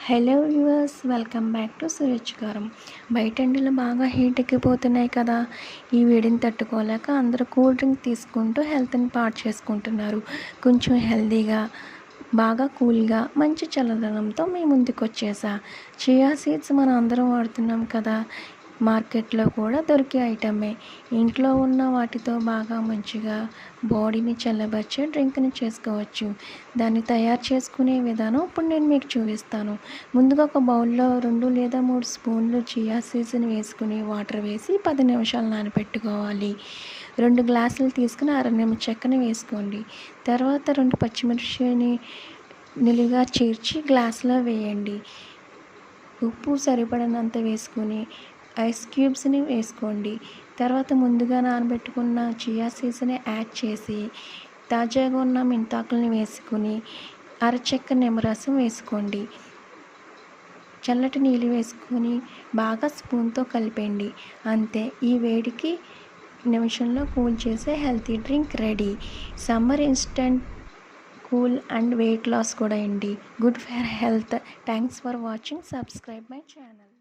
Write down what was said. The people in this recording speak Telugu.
Hello viewers welcome back to Suruchikaram బయట ఎండలు బాగా హీట్ ఎక్కిపోతున్నాయి కదా. ఈ వేడిని తట్టుకోలేక అందరూ కూల్ డ్రింక్ తీసుకుంటూ హెల్త్ని పాడు చేసుకుంటున్నారు. కొంచెం హెల్తీగా బాగా కూల్గా మంచి చల్లదనంతో మీ ముందుకు వచ్చేసా చియా సీడ్స్ మనం అందరం వాడుతున్నాం కదా. మార్కెట్లో కూడా దొరికే ఐటమే. ఇంట్లో ఉన్న వాటితో బాగా మంచిగా బాడీని చల్లబరిచే డ్రింక్ని చేసుకోవచ్చు. దాన్ని తయారు చేసుకునే విధానం ఇప్పుడు నేను మీకు చూపిస్తాను. ముందుగా ఒక బౌల్లో రెండు లేదా మూడు స్పూన్లు చియా సీడ్స్ని వేసుకుని వాటర్ వేసి పది నిమిషాలు నానబెట్టుకోవాలి రెండు గ్లాసులు తీసుకుని అర నిమిషం చెక్కని వేసుకోండి. తర్వాత రెండు పచ్చిమిర్చిని నిలుగా చీర్చి గ్లాసులో వేయండి. ఉప్పు సరిపడినంత వేసుకుని ఐస్ క్యూబ్స్ని వేసుకోండి. తర్వాత ముందుగా నానబెట్టుకున్న చియా సీడ్స్ని యాడ్ చేసి తాజాగా ఉన్న మెంతాకుల్ని వేసుకుని అరచెక్క నిమ్మరసం వేసుకోండి. చల్లటి నీళ్ళు వేసుకొని బాగా స్పూన్తో కలిపండి అంతే ఈ వేడికి నిమిషంలో కూల్ చేసే healthy drink ready. Summer instant cool and weight loss కూడా అండి. Good for health. Thanks for watching. Subscribe my channel.